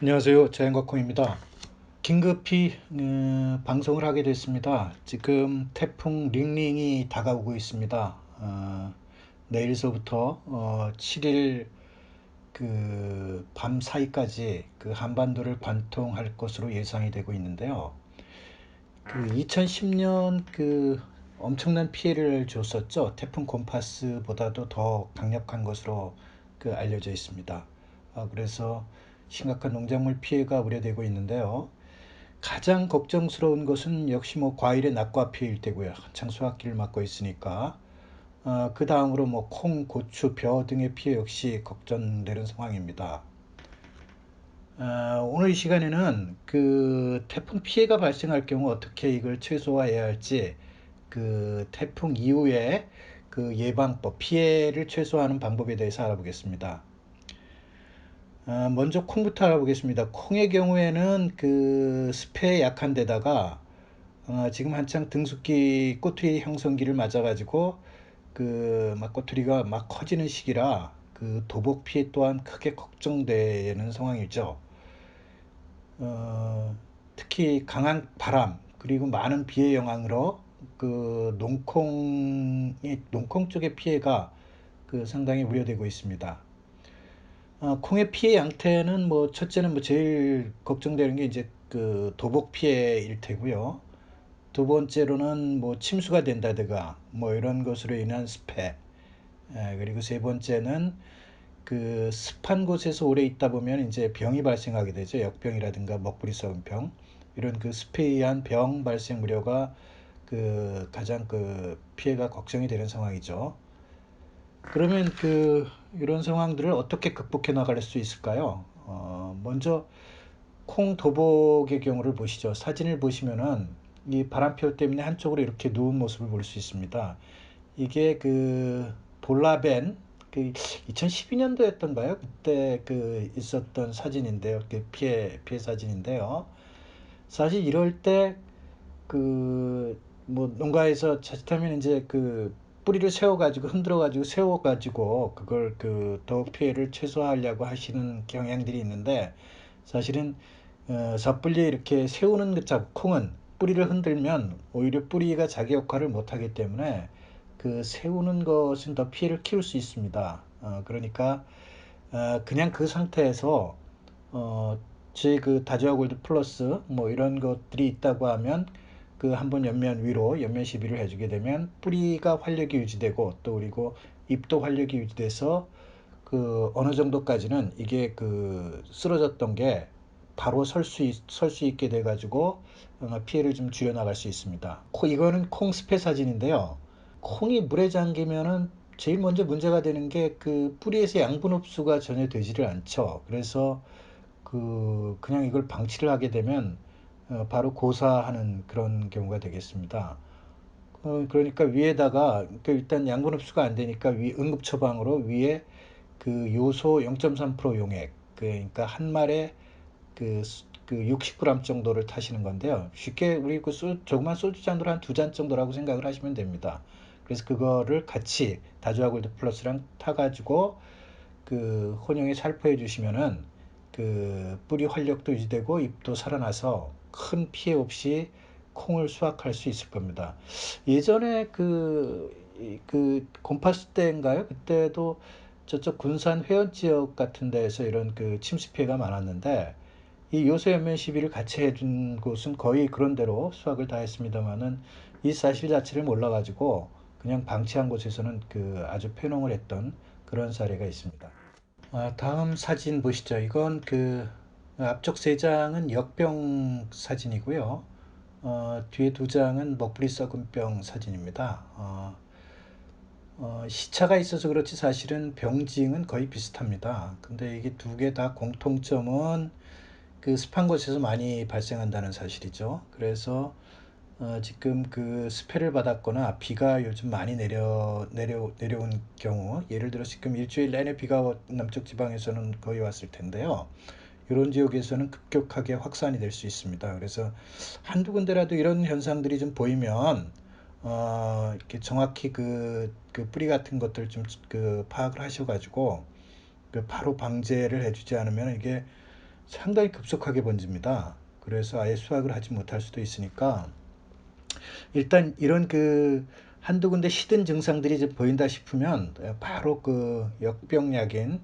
안녕하세요. 자연과콩입니다. 긴급히 어, 방송을 하게 됐습니다. 지금 태풍 링링이 다가오고 있습니다. 어, 내일서부터 어, 7일 그 밤 사이까지 그 한반도를 관통할 것으로 예상이 되고 있는데요. 그 2010년 그 엄청난 피해를 줬었죠. 태풍 곰파스보다도 더 강력한 것으로 그 알려져 있습니다. 아, 그래서 심각한 농작물 피해가 우려되고 있는데요. 가장 걱정스러운 것은 역시 뭐 과일의 낙과 피해일 테고요. 한창 수확기를 맞고 있으니까. 어, 그 다음으로 뭐 콩, 고추, 벼 등의 피해 역시 걱정되는 상황입니다. 어, 오늘 이 시간에는 그 태풍 피해가 발생할 경우 어떻게 이걸 최소화해야 할지 그 태풍 이후에 그 예방법, 피해를 최소화하는 방법에 대해서 알아보겠습니다. 어, 먼저 콩부터 알아보겠습니다. 콩의 경우에는 그 습해에 약한 데다가 어, 지금 한창 등숙기 꼬투리 형성기를 맞아가지고 그 막 꼬투리가 막 커지는 시기라 그 도복 피해 또한 크게 걱정되는 상황이죠. 어, 특히 강한 바람 그리고 많은 비의 영향으로 그 농콩이 농콩 쪽의 피해가 그 상당히 우려되고 있습니다. 어, 콩의 피해 양태는 뭐 첫째는 뭐 제일 걱정되는 게 이제 그 도복 피해일 테고요. 두 번째로는 뭐 침수가 된다든가 뭐 이런 것으로 인한 습해. 에, 그리고 세 번째는 그 습한 곳에서 오래 있다 보면 이제 병이 발생하게 되죠. 역병이라든가 먹부리 썩은 병. 이런 그 습해에 의한 병 발생 우려가 그 가장 그 피해가 걱정이 되는 상황이죠. 그러면 그 이런 상황들을 어떻게 극복해 나갈 수 있을까요? 어, 먼저 콩 도복의 경우를 보시죠. 사진을 보시면은 이 바람표 때문에 한쪽으로 이렇게 누운 모습을 볼 수 있습니다. 이게 그 볼라벤 그 2012년도였던가요? 그때 그 있었던 사진인데요. 그 피해 피해 사진인데요. 사실 이럴 때 그 뭐 농가에서 자칫하면 이제 그 뿌리를 세워가지고 흔들어가지고 세워가지고 그걸 그 더욱 피해를 최소화하려고 하시는 경향들이 있는데 사실은 어, 섣불리 이렇게 세우는 것 자꾸 콩은 뿌리를 흔들면 오히려 뿌리가 자기 역할을 못하기 때문에 그 세우는 것은 더 피해를 키울 수 있습니다. 어, 그러니까 어, 그냥 그 상태에서 어, 제그 다지아 골드 플러스 뭐 이런 것들이 있다고 하면 그 한 번 옆면 위로 옆면 시비를 해주게 되면 뿌리가 활력이 유지되고 또 그리고 잎도 활력이 유지돼서 그 어느 정도까지는 이게 그 쓰러졌던 게 바로 설수 설수 있게 돼 가지고 어, 피해를 좀 줄여 나갈 수 있습니다. 코 이거는 콩 스페 사진인데요. 콩이 물에 잠기면은 제일 먼저 문제가 되는 게 그 뿌리에서 양분 흡수가 전혀 되지를 않죠. 그래서 그 그냥 이걸 방치를 하게 되면 어, 바로 고사하는 그런 경우가 되겠습니다. 어, 그러니까 위에다가 그 일단 양분 흡수가 안 되니까 위 응급 처방으로 위에 그 요소 0.3% 용액 그러니까 한 말에 그, 그 60g 정도를 타시는 건데요. 쉽게 우리 그 소, 조그만 소주 잔으로 한 두 잔 정도라고 생각을 하시면 됩니다. 그래서 그거를 같이 다주아골드 플러스랑 타가지고 그 혼용에 살포해 주시면은 그 뿌리 활력도 유지되고 잎도 살아나서 큰 피해 없이 콩을 수확할 수 있을 겁니다. 예전에 그, 그 곰파스 때인가요? 그때도 저쪽 군산 회원 지역 같은 데에서 이런 그 침수 피해가 많았는데 이 요소 연면 시비를 같이 해준 곳은 거의 그런 대로 수확을 다 했습니다만은 이 사실 자체를 몰라가지고 그냥 방치한 곳에서는 그 아주 폐농을 했던 그런 사례가 있습니다. 아, 다음 사진 보시죠. 이건 그 앞쪽 세 장은 역병 사진이고요. 어, 뒤에 두 장은 먹부리 썩은 병 사진입니다. 어, 어, 시차가 있어서 그렇지 사실은 병징은 거의 비슷합니다. 근데 이게 두 개 다 공통점은 그 습한 곳에서 많이 발생한다는 사실이죠. 그래서 어, 지금 그 스페를 받았거나 비가 요즘 많이 내려 내려 내려온 경우, 예를 들어 지금 일주일 내내 비가 남쪽 지방에서는 거의 왔을 텐데요. 이런 지역에서는 급격하게 확산이 될 수 있습니다. 그래서 한두 군데라도 이런 현상들이 좀 보이면 어, 이렇게 정확히 그, 그 뿌리 같은 것들 좀 그 파악을 하셔가지고 그 바로 방제를 해주지 않으면 이게 상당히 급속하게 번집니다. 그래서 아예 수확을 하지 못할 수도 있으니까 일단 이런 그 한두 군데 시든 증상들이 이제 보인다 싶으면 바로 그 역병약인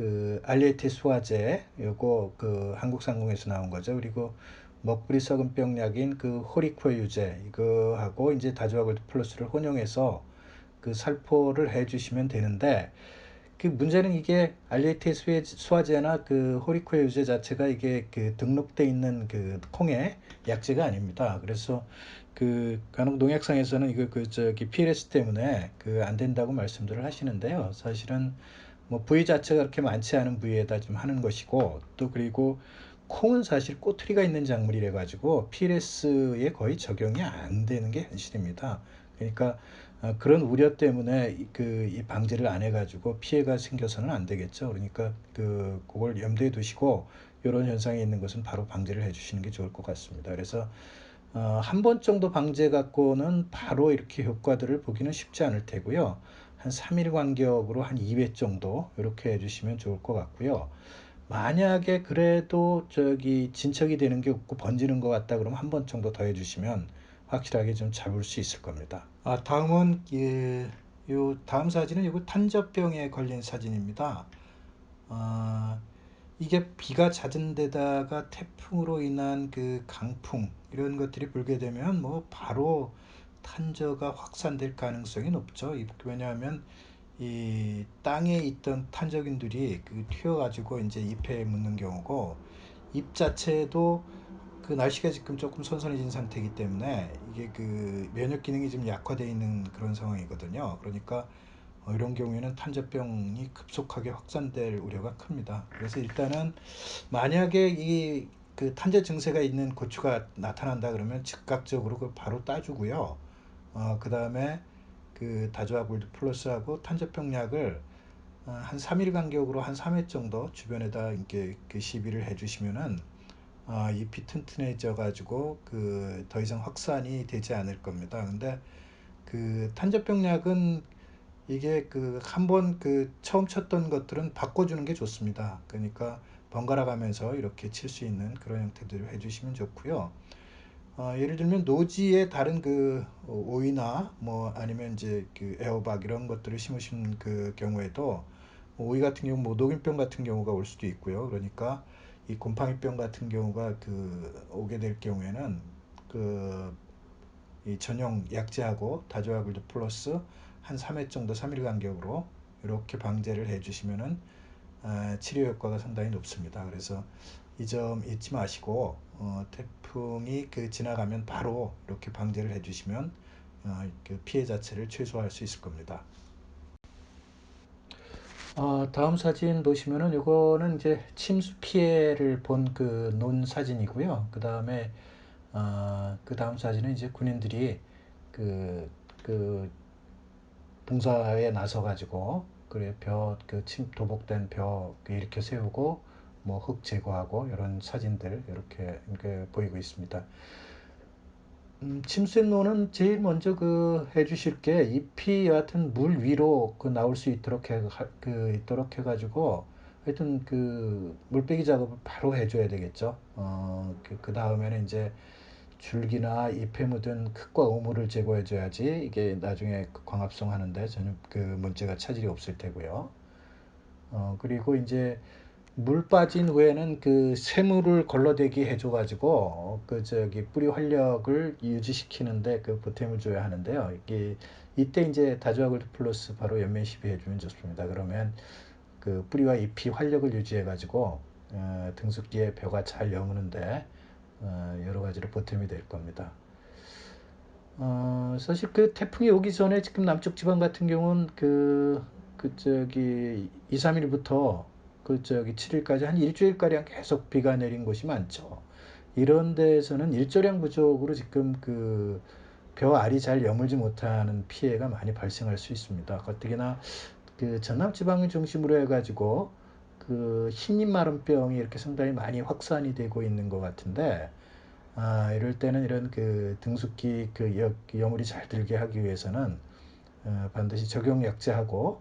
그 알리에티 수화제 요거 그 한국상공에서 나온 거죠. 그리고 먹부리 썩은 병약인 그 호리코에 유제 이거하고 이제 다주아골드 플러스를 혼용해서 그 살포를 해주시면 되는데 그 문제는 이게 알리에티 수화제나 그 호리코에 유제 자체가 이게 그 등록돼 있는 그 콩의 약제가 아닙니다. 그래서 그 간혹 농약상에서는 이거 그 저기 PLS 때문에 그 안 된다고 말씀들을 하시는데요. 사실은 뭐 부위 자체가 그렇게 많지 않은 부위에다 좀 하는 것이고 또 그리고 콩은 사실 꼬투리가 있는 작물이라 가지고 PLS에 거의 적용이 안 되는 게 현실입니다. 그러니까 어, 그런 우려 때문에 그 이 방제를 안 해가지고 피해가 생겨서는 안 되겠죠. 그러니까 그 그걸 염두에 두시고 이런 현상이 있는 것은 바로 방제를 해주시는 게 좋을 것 같습니다. 그래서 어, 한 번 정도 방제 갖고는 바로 이렇게 효과들을 보기는 쉽지 않을 테고요. 한 3일 간격으로 한 2회 정도 이렇게 해주시면 좋을 것 같고요. 만약에 그래도 저기 진척이 되는 게 없고 번지는 것 같다 그러면 한 번 정도 더 해주시면 확실하게 좀 잡을 수 있을 겁니다. 아 다음은 예, 요 다음 사진은 이거 탄저병에 걸린 사진입니다. 아, 이게 비가 잦은 데다가 태풍으로 인한 그 강풍 이런 것들이 불게 되면 뭐 바로 탄저가 확산될 가능성이 높죠. 왜냐하면 이 땅에 있던 탄저균들이 그 튀어가지고 이제 잎에 묻는 경우고 잎 자체도 그 날씨가 지금 조금 선선해진 상태이기 때문에 이게 그 면역 기능이 좀 약화되어 있는 그런 상황이거든요. 그러니까 어, 이런 경우에는 탄저병이 급속하게 확산될 우려가 큽니다. 그래서 일단은 만약에 이 그 탄저 증세가 있는 고추가 나타난다 그러면 즉각적으로 그걸 바로 따주고요. 어, 그 다음에 그 다조아 골드 플러스하고 탄저병약을 어, 한 3일 간격으로 한 3회 정도 주변에다 이렇게 그 시비를 해주시면은 어, 잎이 튼튼해져 가지고 그 더 이상 확산이 되지 않을 겁니다. 근데 그 탄저병약은 이게 그 한 번 그 처음 쳤던 것들은 바꿔주는 게 좋습니다. 그러니까 번갈아 가면서 이렇게 칠 수 있는 그런 형태들을 해주시면 좋고요. 어, 예를 들면 노지에 다른 그 오이나 뭐 아니면 이제 그 애호박 이런 것들을 심으신 그 경우에도 오이 같은 경우 모독인병 같은 경우가 올 수도 있고요. 그러니까 이 곰팡이병 같은 경우가 그 오게 될 경우에는 그 이 전용 약제하고 다조아글드 플러스 한 3회 정도 3일 간격으로 이렇게 방제를 해주시면은 아, 치료 효과가 상당히 높습니다. 그래서 이 점 잊지 마시고 어, 태풍이 그 지나가면 바로 이렇게 방제를 해주시면 어, 그 피해 자체를 최소화할 수 있을 겁니다. 어, 다음 사진 보시면은 이거는 이제 침수 피해를 본 그 논 사진이고요. 그 다음에 어, 그 다음 사진은 이제 군인들이 그, 그 봉사에 나서 가지고 그래 벼그 도복된 벼 일으켜 세우고 뭐 흙 제거하고 이런 사진들 이렇게, 이렇게 보이고 있습니다. 음, 침수노는 제일 먼저 그 해주실 게 잎이 여하튼 물 위로 그 나올 수 있도록 해, 그 있도록 해가지고 하여튼 그 물빼기 작업을 바로 해줘야 되겠죠. 어, 그, 그 다음에는 이제 줄기나 잎에 묻은 흙과 오물을 제거해줘야지 이게 나중에 그 광합성 하는데 전혀 그 문제가 차질이 없을 테고요. 어, 그리고 이제 물 빠진 후에는 그 쇠물을 걸러대기 해줘가지고 그 저기 뿌리 활력을 유지시키는데 그 보탬을 줘야 하는데요. 이게 이때 이제 다조아골드 플러스 바로 연면 시비 해주면 좋습니다. 그러면 그 뿌리와 잎이 활력을 유지해가지고 어, 등숙기에 벼가 잘 여무는데 어, 여러 가지로 보탬이 될 겁니다. 어, 사실 그 태풍이 오기 전에 지금 남쪽 지방 같은 경우는 그, 그 저기 2, 3일부터 그 저기 7일까지 한 일주일가량 계속 비가 내린 곳이 많죠. 이런 데에서는 일조량 부족으로 지금 그 벼 알이 잘 여물지 못하는 피해가 많이 발생할 수 있습니다. 가뜩이나 그 전남 지방을 중심으로 해가지고 그 흰잎 마름병이 이렇게 상당히 많이 확산이 되고 있는 것 같은데 아, 이럴 때는 이런 그 등숙기 그 여, 여물이 잘 들게 하기 위해서는 어, 반드시 적용 약제하고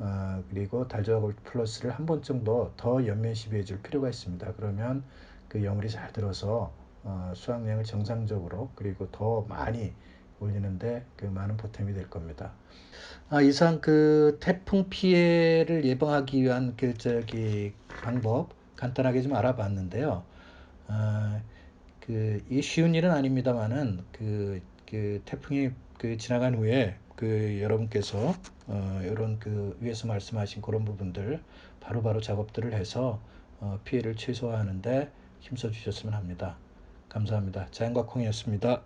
어, 그리고 골드 플러스를 한 번 정도 더 연면 시비해 줄 필요가 있습니다. 그러면 그 여물이 잘 들어서 어, 수확량을 정상적으로 그리고 더 많이 올리는데 그 많은 보탬이 될 겁니다. 아, 이상 그 태풍 피해를 예방하기 위한 그 저기 방법 간단하게 좀 알아봤는데요. 아, 그 이게 쉬운 일은 아닙니다만은 그, 그 태풍이 그 지나간 후에 그 여러분께서 어, 이런 그 위에서 말씀하신 그런 부분들 바로 바로 작업들을 해서 어, 피해를 최소화하는데 힘써 주셨으면 합니다. 감사합니다. 자연과 콩이었습니다.